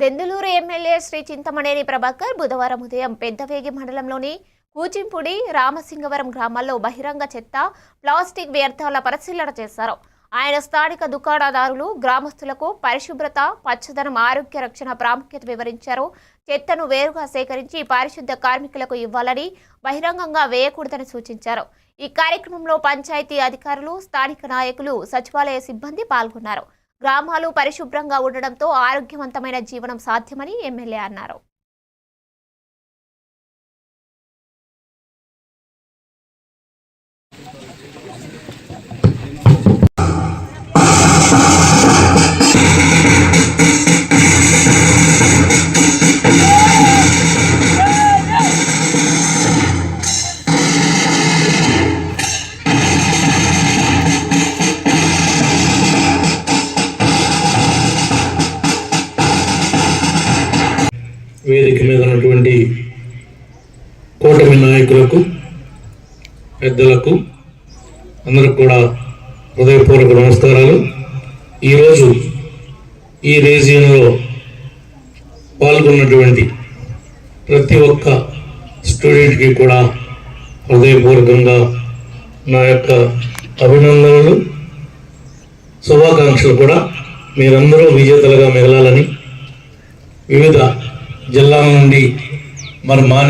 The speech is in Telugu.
దెందులూరు ఎమ్మెల్యే శ్రీ చింతమనేని ప్రభాకర్ బుధవారం ఉదయం పెద్దవేగి మండలంలోని కూచింపూడి రామసింగవరం గ్రామాల్లో బహిరంగ చెత్త ప్లాస్టిక్ వ్యర్థాల పరిశీలన చేశారు. ఆయన స్థానిక దుకాణదారులు గ్రామస్తులకు పరిశుభ్రత పచ్చదనం ఆరోగ్య రక్షణ ప్రాముఖ్యత వివరించారు. చెత్తను వేరుగా సేకరించి పారిశుద్ధ కార్మికులకు ఇవ్వాలని బహిరంగంగా వేయకూడదని సూచించారు. ఈ కార్యక్రమంలో పంచాయతీ అధికారులు స్థానిక నాయకులు సచివాలయ సిబ్బంది పాల్గొన్నారు. గ్రామాలు పరిశుభ్రంగా ఉండడంతో ఆరోగ్యవంతమైన జీవనం సాధ్యమని ఎమ్మెల్యే అన్నారు. వేదిక మీద ఉన్నటువంటి కూటమి నాయకులకు పెద్దలకు అందరికి కూడా హృదయపూర్వక నమస్కారాలు. ఈరోజు ఈ రేజియన్లో పాల్గొన్నటువంటి ప్రతి ఒక్క స్టూడెంట్కి కూడా హృదయపూర్వకంగా నా యొక్క అభినందనలు శుభాకాంక్షలు కూడా. మీరందరూ విజేతలుగా మిగలాలని వివిధ జిల్లాల నుండి మరి మాని